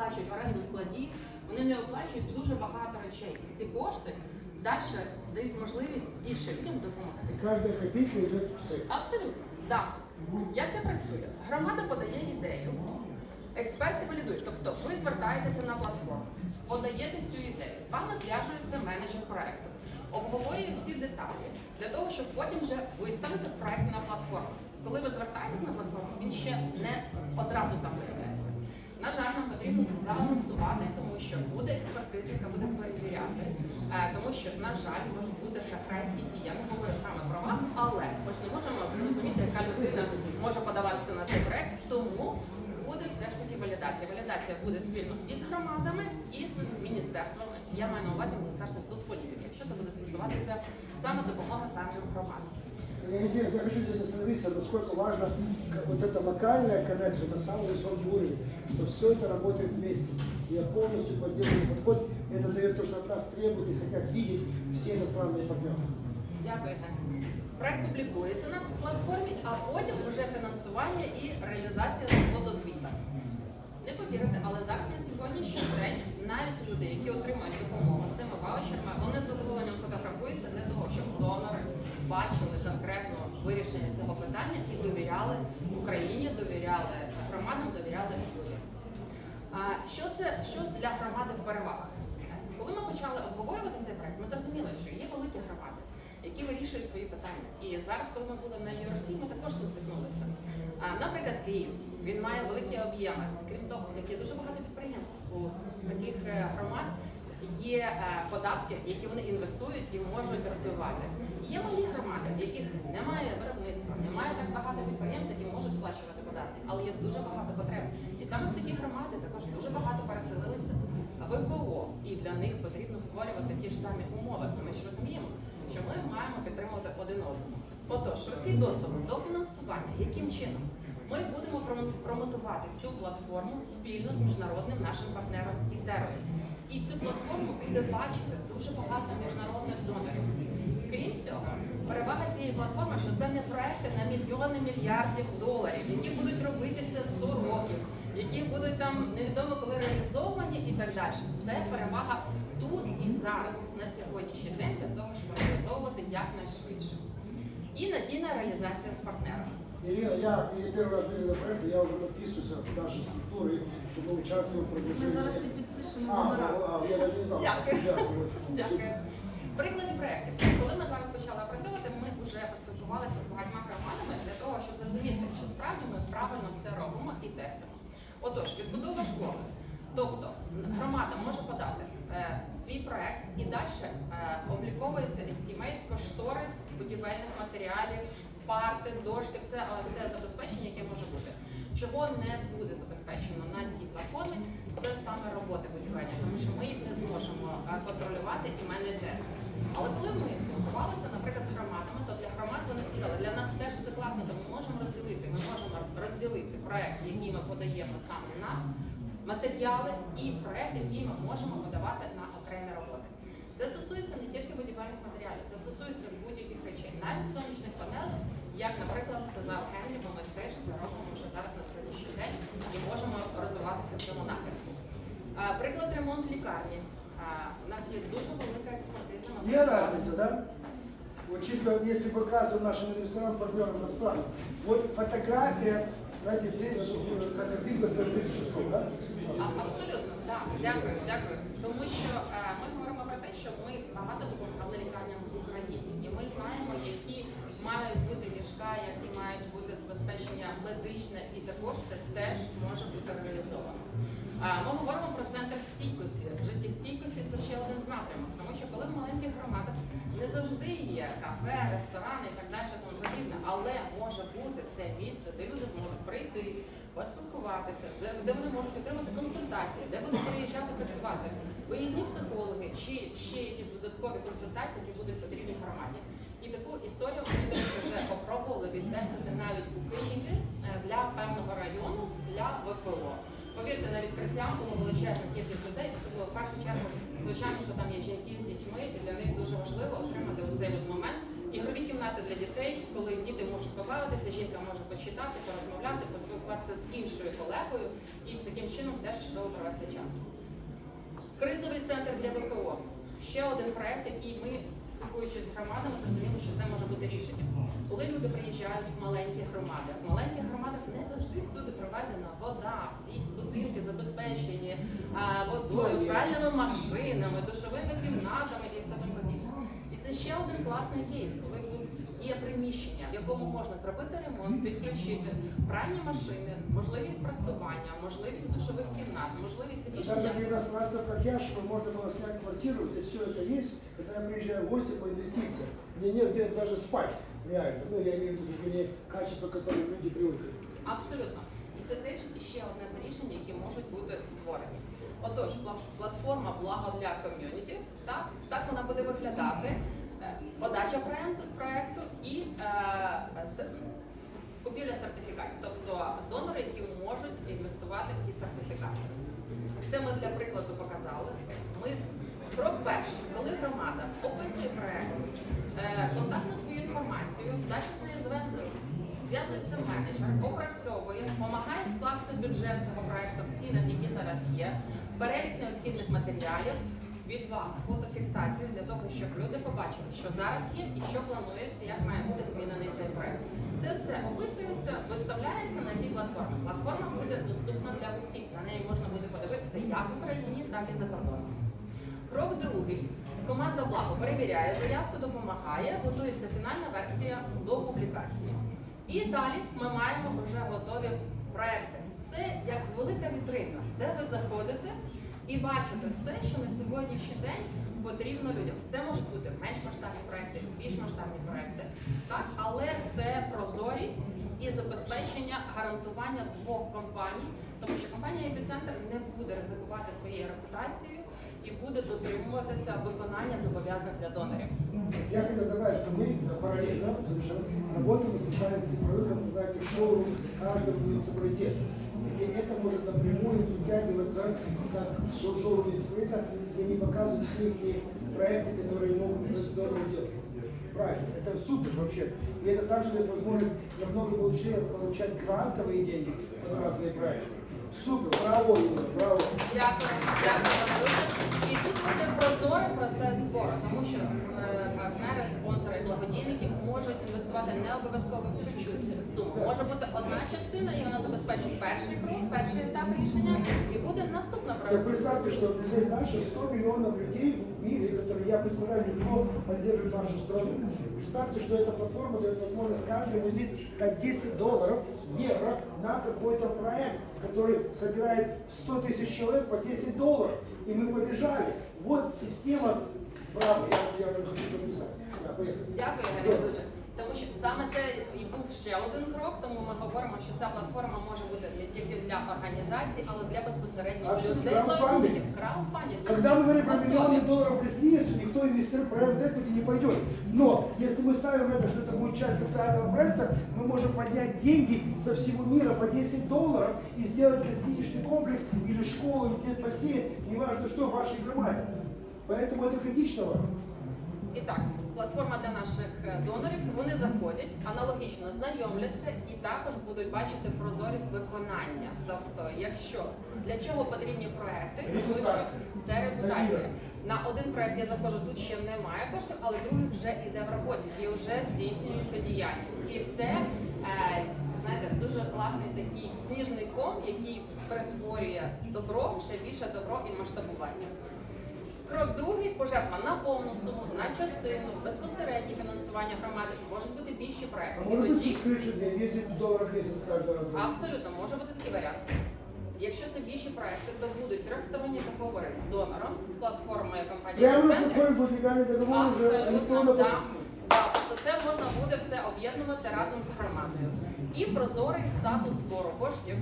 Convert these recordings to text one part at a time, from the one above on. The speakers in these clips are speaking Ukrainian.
оплачують оренду складів, вони не оплачують дуже багато речей. Ці кошти далі дають можливість більше людям допомогти. И каждая копейка идет в. Абсолютно, так. Як це працює? Громада подає ідею, експерти валідують. Тобто ви звертаєтеся на платформу, подаєте цю ідею, з вами зв'яжується менеджер проекту, обговорює всі деталі для того, щоб потім вже виставити проект на платформу. Коли ви звертаєтесь на платформу, він ще не одразу там виявляється. На жаль, нам потрібно заанонсувати, тому що буде експертиза, яка буде перевіряти, Е, тому що, на жаль, можуть бути шахрайські дії. Я не говорю саме про вас, але ми ж не можемо зрозуміти, яка людина може подаватися на цей проект. Тому буде все ж таки валідація. Валідація буде спільно і з громадами, і з міністерствами. Я маю на увазі міністерство соцполітики, якщо це буде стосуватися саме допомоги певним громадам. Я, здесь- я хочу здесь остановиться, насколько важно как вот это локальная коннекция на самый высокий уровень, что все это работает вместе. Я полностью поддерживаю подход. Это дает то, что от нас требуют и хотят видеть все иностранные партнеры. Дякуєте. Проект публікується на платформі, а потім вже фінансування і реалізація водозвіта. Не повірите, але зараз на сьогоднішній день навіть люди, які отримують допомогу з тими ваучерами, вони з задоволенням фотографуються для того, щоб донори бачили конкретно вирішення цього питання і довіряли Україні, довіряли громадам, довіряли людям. Що це що для громади в перевагах? Коли ми почали обговорювати цей проект, ми зрозуміли, що є великі громади, які вирішують свої питання. І зараз, коли ми були на URC, ми також цим стикнулися. Наприклад, Київ він має великі об'єми. Крім того, в них є дуже багато підприємств у таких е, громад. Є е, податки, які вони інвестують і можуть розвивати. Є малі громади, в яких немає виробництва, немає так багато підприємств, які можуть сплачувати податки, але є дуже багато потреб. І саме в такі громади також дуже багато переселилися в ВПО, і для них потрібно створювати ті ж самі умови. Ми ж розуміємо, що ми маємо підтримувати один одного. Отож, швидкий доступ до фінансування, яким чином? Ми будемо промотувати цю платформу спільно з міжнародним нашим партнером з Ітерою. І цю платформу буде бачити дуже багато міжнародних донорів. Крім цього, перевага цієї платформи, що це не проекти на мільйони мільярдів доларів, які будуть робитися 100 років, які будуть там невідомо коли реалізовані і так далі. Це перевага тут і зараз на сьогоднішній день для того, щоб реалізовувати якнайшвидше. І надійна реалізація з партнерами. Ирина, я я первый раз видел проект, я уже подписываюсь в нашей структуре, чтобы мы участвовали в Ми продвижении. зараз і підпишемо А, номера. ну, а, я навіть не знав. Дякую. Дякую. Дякую. Приклади проєктів. Коли ми зараз почали опрацьовувати, ми вже поспілкувалися з багатьма громадами для того, щоб зрозуміти, чи справді ми правильно все робимо і тестимо. Отож, відбудова школи. Тобто громада може подати е, свій проект і далі е, обліковується естімейт, кошторис будівельних матеріалів, парти, дошки, все, е, все забезпечення, яке може бути. Чого не буде забезпечено на цій платформі, це саме роботи будівельні, тому що ми їх не зможемо е, контролювати і менеджерити. Але коли ми спілкувалися, наприклад, з громадами, то для громад вони сказали, для нас теж це класно, тому ми можемо розділити. Ми можемо розділити проект, який ми подаємо саме на матеріали, і проект, який ми можемо подавати на окремі роботи. Це стосується не тільки будівельних матеріалів, це стосується будь-яких речей, навіть сонячних панелей, як, наприклад, сказав Генрі, бо ми теж це робимо вже зараз на сьогоднішній день і можемо розвиватися в цьому напрямку. Приклад ремонт лікарні. У нас є дуже велика експертиза. Є разница, да? Вот чисто, если показываем нашим инвесторам, партнерам иностранным, вот фотография, как Библия 1600, да? А- Абсолютно, так. Дякую, дякую. Тому що е, ми говоримо про те, що ми багато допомагали лікарням в Україні, і ми знаємо, які мають бути ліжка, які мають бути забезпечення медичне, і також це теж може бути реалізовано. Ми говоримо про центр стійкості. Життєстійкості це ще один з напрямок, тому що коли в маленьких громадах не завжди є кафе, ресторани і так далі, тому подібне, але може бути це місце, де люди зможуть прийти, поспілкуватися, де, вони можуть отримати консультації, де будуть приїжджати працювати, виїзні психологи чи ще якісь додаткові консультації, які будуть потрібні громаді. І таку історію ми до речі, вже попробували відтестити навіть у Києві е, для певного району для ВПО. Було величезна кількість людей, особливо в першу чергу, звичайно, що там є жінки з дітьми, і для них дуже важливо отримати оцей от момент. Ігрові кімнати для дітей, коли діти можуть побавитися, жінка може почитати, порозмовляти, поспілкуватися з іншою колегою і таким чином теж чудово провести час. Кризовий центр для ВПО. Ще один проект, який ми, спілкуючись з громадами, зрозуміли, що це може бути рішенням Коли люди приїжджають в маленькі громади, в маленьких громадах не завжди всюди проведена вода, всі будинки забезпечені а, водою, пральними машинами, душовими кімнатами і все таке подібне. І це ще один класний кейс, коли тут є приміщення, в якому можна зробити ремонт, підключити пральні машини, можливість прасування, можливість душових кімнат, можливість Там рішення. такие иностранцы как я, чтобы можно было снять квартиру, где все это есть, когда я приезжаю в гости по инвестициям. Мне нет где даже спать, реально. Ну, я имею в виду, не качество, к люди привыкли. Абсолютно. І це теж ще одне з рішень, які можуть бути створені. Отож, платформа благо для ком'юніті, так, так вона буде виглядати. Е, Подача проєкту і е, купівля сертифікатів, тобто донори, які можуть інвестувати в ті сертифікати. Це ми для прикладу показали. Ми крок перший, коли громада описує проект, е, контактну свою інформацію, далі з нею зв'язується менеджер, опрацьовує, допомагає скласти бюджет цього проекту в цінах, які зараз є, перелік необхідних матеріалів. Від вас фотофіксація для того, щоб люди побачили, що зараз є і що планується, як має бути змінений цей проект. Це все описується, виставляється на цій платформі. Платформа буде доступна для усіх. На неї можна буде подивитися як в Україні, так і за кордоном. Команда Благо перевіряє заявку, допомагає, готується фінальна версія до публікації. І далі ми маємо вже готові проекти. Це як велика вітрина, де ви заходите і бачите все, що на сьогоднішній день потрібно людям. Це можуть бути менш масштабні проекти, більш масштабні проекти, так але це прозорість і забезпечення гарантування двох компаній, тому що компанія Епіцентр не буде ризикувати своєю репутацією і буде дотримуватися виконання зобов'язань для донорів. Я хотел добавить, что мы параллельно совершенно работаем с социальным цифровым, как вы знаете, шоурум каждого муниципалитета. Где это может напрямую притягиваться как шоу- шоурум муниципалитета, где они показывают все эти проекты, которые могут быть здорово делать. Правильно, это супер вообще. И это также дает возможность намного лучше получать грантовые деньги на разные проекты. Супер, браво, Юра, браво. Дякую, дякую вам дуже. І тут буде прозорий процес збору, тому що е, партнери, спонсори і благодійники можуть інвестувати не обов'язково всю чу- суму. Може бути одна частина, і вона забезпечить перший крок, перший етап рішення, і буде наступна Так проект. представьте, что цель наша 100 миллионов людей в мире, которые, я представляю, легко поддерживают нашу страну. Представьте, что эта платформа дает возможность каждому влить на 10 долларов, евро на какой-то проект, который собирает 100 тысяч человек по 10 долларов. И мы побежали. Вот система, браво, я уже, я уже хочу подписать. Да, поехали. Дякую, дуже. Тому що саме це і був ще один крок, тому ми говоримо, що ця платформа може бути не тільки для організацій, але для безпосередніх Абсолютно. людей, Краудфандинг. благодійників. Краудфандинг. Когда мы говорим про Готові. миллионы долларов в гостиницу, никто инвестор в проект equity не пойдет. Но если мы ставим это, что это будет часть социального проекта, мы можем поднять деньги со всего мира по 10 долларов и сделать гостиничный комплекс или школу, или где бассейн, неважно что, в вашей громаде. Поэтому это критично важно. І так, платформа для наших е, донорів. Вони заходять, аналогічно знайомляться і також будуть бачити прозорість виконання. Тобто, якщо для чого потрібні проекти, тому що це репутація. На один проект я заходжу, тут ще немає коштів, але другий вже йде в роботі і вже здійснюється діяльність. І це е, знаєте дуже класний такий сніжний ком, який перетворює добро ще більше добро і масштабування. Крок другий пожертва на повну суму, на частину, безпосереднє фінансування громади, можуть бути більші А проекти. І может быть тоді subscription для 10 долларов в месяц каждый раз? абсолютно може бути такий варіант. Якщо це більші проекти, то будуть трьохсторонні договори з донором, з платформою компанії Прямо на «Центр». платформе будет легальный договор уже Абсолютно, электронно. да. Да, тобто це можна буде все об'єднувати разом з громадою. І прозорий статус збору коштів.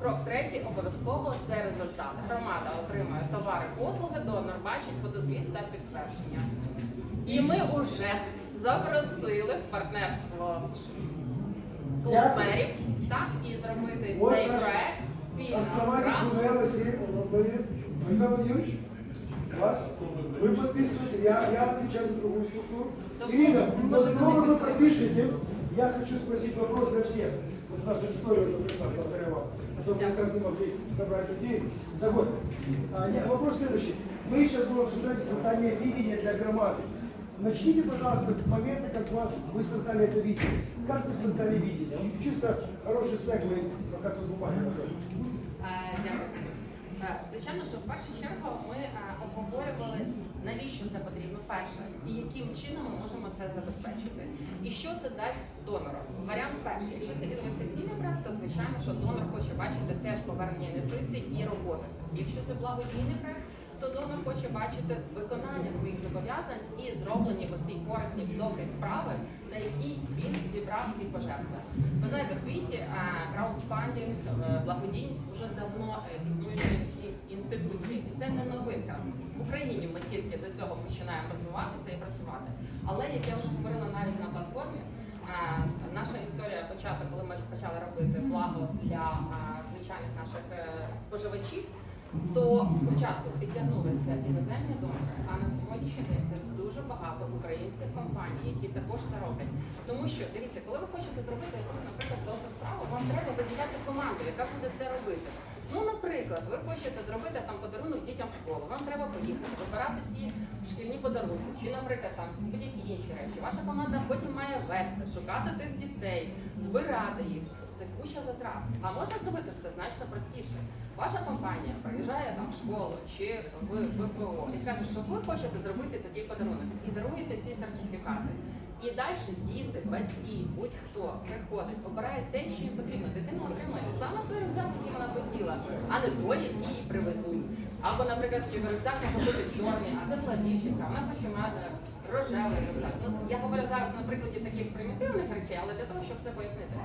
Крок третій обов'язково це результат. Громада отримує товари, послуги, донор бачить фотозвіт та підтвердження. І ми вже запросили в партнерство клуб Дякую. мерів так і зробити Вот цей наш проект спільно Основатель разом. Гунера Василий Владимир Александр Владимирович, вас, вы подписываете, я, я отвечаю за другую структуру. Да Ирина, можно вот было как вы не пропишете, я хочу спросить вопрос для всех. Вот у нас аудитория уже пришла, благодаря вам. Чтобы мы как-то могли собрать людей. Так вот, а, не, вопрос следующий. Мы сейчас будем обсуждать создание видения для громады. Начните, пожалуйста, с момента, как вы- вы создали это видение. Как вы создали видение? Вот Чисто хороший сегмент, пока тут бумаги готовы. Е, Дякую. Е, Звичайно, що в першу чергу ми е, обговорювали, навіщо це потрібно перше, і яким чином ми можемо це забезпечити. І що це дасть донору. Варіант перший. Якщо це інвестиційний проект, то звичайно, що донор хоче бачити теж повернення інвестицій і роботу. Якщо це благодійний проект, то донор хоче бачити виконання своїх зобов'язань і зроблені оці корисні добрі справи, на які він зібрав ці пожертви. Ви знаєте, в світі е, краудфандинг, е, благодійність вже давно е, існуючі такі інституції, і це не новинка. В Україні ми тільки до цього починаємо розвиватися і працювати. Але як я вже говорила навіть на платформі, наша історія початку, коли ми почали робити благо для звичайних наших е, споживачів. То спочатку підтягнулися іноземні донори, а на сьогоднішній день це дуже багато українських компаній, які також це роблять. Тому що дивіться, коли ви хочете зробити якусь, наприклад, добру справу, вам треба виділяти команду, яка буде це робити. Ну, наприклад, ви хочете зробити там подарунок дітям в школу. Вам треба поїхати, вибирати ці шкільні подарунки, чи, наприклад, там будь-які інші речі. Ваша команда потім має вести, шукати тих дітей, збирати їх. Це куча затрат. А можна зробити все значно простіше. Ваша компанія приїжджає там в школу чи в ВПО і каже, що ви хочете зробити такий подарунок і даруєте ці сертифікати. І далі діти, батьки, будь-хто приходить, обирає те, що їм потрібно. Дитина отримує саме той рюкзак, який вона хотіла, а не той, який їй привезуть. Або, наприклад, рюкзак може бути чорний, а це була вона хоче мати рожевий рюкзак. Ну, я говорю зараз на прикладі таких примітивних речей, але для того, щоб це пояснити.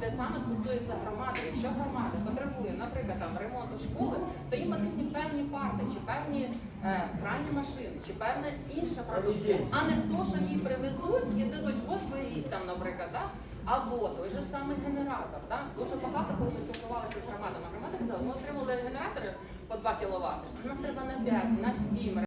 Те саме стосується громади. Якщо громада потребує, наприклад, там ремонту школи, то їм потрібні певні парти, чи певні е, пральні машини, чи певна інша продукція, а не то, що їй привезуть і дадуть, от беріть там, наприклад, да? або той же самий генератор. Да? Дуже багато, коли ми спілкувалися з громадами, громади казали, ми отримали генератори по 2 кВт, нам треба на 5, на 7